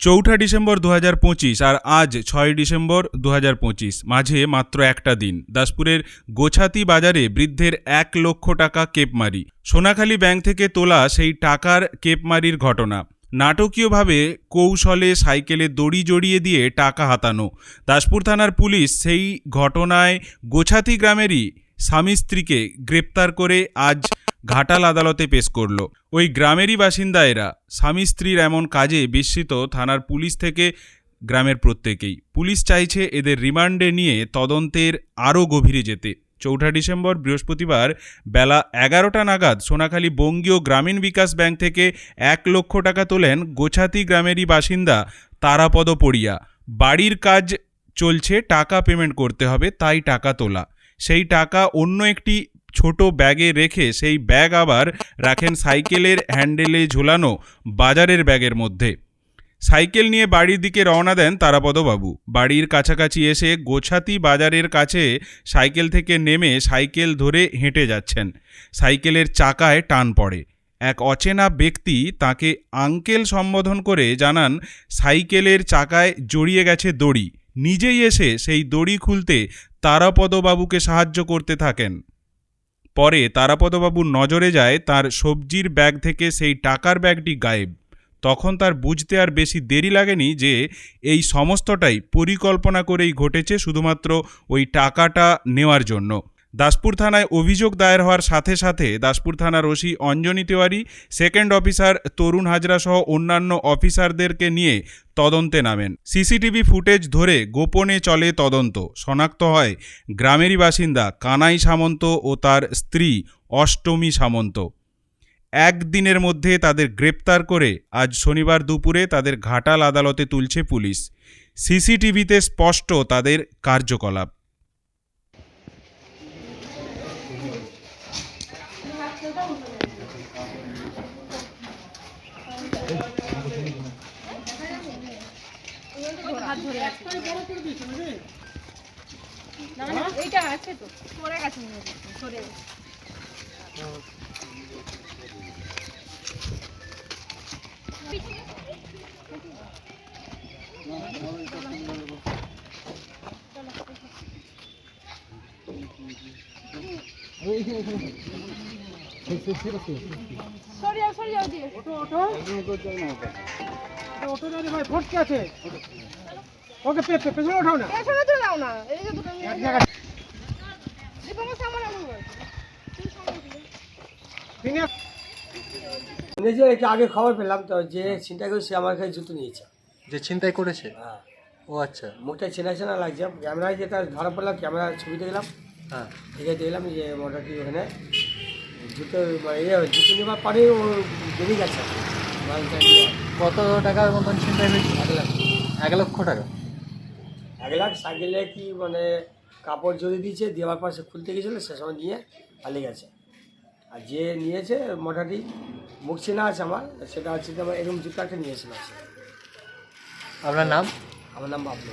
চৌঠা ডিসেম্বর দু হাজার পঁচিশ আর আজ ছয় ডিসেম্বর দু হাজার পঁচিশ। মাঝে মাত্র একটা দিন। দাসপুরের গোছাতি বাজারে বৃদ্ধের এক লক্ষ টাকা কেপমারি। সোনাখালী ব্যাংক থেকে তোলা সেই টাকার কেপমারির ঘটনা। নাটকীয়ভাবে কৌশলে সাইকেলে দড়ি জড়িয়ে দিয়ে টাকা হাতানো। দাসপুর থানার পুলিশ সেই ঘটনায় গোছাতি গ্রামেরই স্বামী স্ত্রীকে গ্রেপ্তার করে আজ ঘাটাল আদালতে পেশ করল। ওই গ্রামেরই বাসিন্দা এরা। স্বামী স্ত্রীর এমন কাজে বিস্মিত থানার পুলিশ থেকে গ্রামের প্রত্যেকেই। পুলিশ চাইছে এদের রিমান্ডে নিয়ে তদন্তের আরও গভীরে যেতে। চৌঠা ডিসেম্বর বৃহস্পতিবার বেলা এগারোটা নাগাদ সোনাখালী বঙ্গীয় গ্রামীণ বিকাশ ব্যাংক থেকে এক লক্ষ টাকা তোলেন গোছাতি গ্রামেরই বাসিন্দা তারাপদ পড়িয়া। বাড়ির কাজ চলছে, টাকা পেমেন্ট করতে হবে, তাই টাকা তোলা। সেই টাকা অন্য একটি ছোট ব্যাগে রেখে সেই ব্যাগ আবার রাখেন সাইকেলের হ্যান্ডেলে ঝোলানো বাজারের ব্যাগের মধ্যে। সাইকেল নিয়ে বাড়ির দিকে রওনা দেন তারাপদবাবু। বাড়ির কাছাকাছি এসে গোছাতি বাজারের কাছে সাইকেল থেকে নেমে সাইকেল ধরে হেঁটে যাচ্ছেন। সাইকেলের চাকায় টান পড়ে। এক অচেনা ব্যক্তি তাকে আঙ্কেল সম্বোধন করে জানান, সাইকেলের চাকায় জড়িয়ে গেছে দড়ি। নিজেই এসে সেই দড়ি খুলতে তারাপদবাবুকে সাহায্য করতে থাকেন। পরে তারাপদবাবুর নজরে যায় তার সবজির ব্যাগ থেকে সেই টাকার ব্যাগটি গায়েব। তখন তার বুঝতে আর বেশি দেরি লাগেনি যে এই সমস্তটাই পরিকল্পনা করেই ঘটেছে শুধুমাত্র ওই টাকাটা নেওয়ার জন্য। দাসপুর থানায় অভিযোগ দায়ের হওয়ার সাথে সাথে দাসপুর থানার OC Anjani Tewari, second officer Tarun Hazra সহ অন্যান্য অফিসারদেরকে নিয়ে তদন্তে নামেন। সিসিটিভি ফুটেজ ধরে গোপনে চলে তদন্ত। শনাক্ত হয়, গ্রামেরই বাসিন্দা কানাই সামন্ত ও তার স্ত্রী অষ্টমী সামন্ত। একদিনের মধ্যে তাদের গ্রেপ্তার করে আজ শনিবার দুপুরে তাদের ঘাটাল আদালতে তুলছে পুলিশ। সিসিটিভিতে স্পষ্ট তাদের কার্যকলাপ হাত ধরে আছে না না এইটা আছে তো পড়ে গেছে মনে হচ্ছে সরে গেছে সরে ওকে পে- পে- পেছনে ওঠাও না। পেছনে তো নাও না এই যে দুটো এক জায়গায়। দীপঙ্কর সামনে আনো তিনি শুনেছি একটু আগে খবর পেলাম তো যে চিন্তা করে সে আমার কাছে জুতো নিয়েছে। যে ছিনতাই করেছে? হ্যাঁ। ও আচ্ছা। মুখটা চেনা চেনা লাগছে। ক্যামেরায় যেটা ধরা পড়লাম ক্যামেরা ছবি দেখলাম। হ্যাঁ। দেখে দেখলাম যে মোটামুটি ওখানে জুতো ইয়ে জুতো নেওয়ার পরে ও বেরিয়ে গেছে। কত টাকার মতন ছিনতাই হয়েছে এক লাখ। এক লক্ষ টাকা। এক লাখ সাইকেলে কি মানে কাপড় জড়িয়ে দিয়েছে দেওয়ার পর সে খুলতে গেছিল সে সময় নিয়ে পালিয়ে গেছে। আর যে নিয়েছে মোটামুটি মুখ চেনা আছে আমার সেটা হচ্ছে যে আমার এরকম জুতো একটা নিয়েছিল সে। আপনার নাম? আমার নাম বাবলু।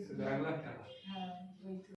হ্যাঁ ওই তো।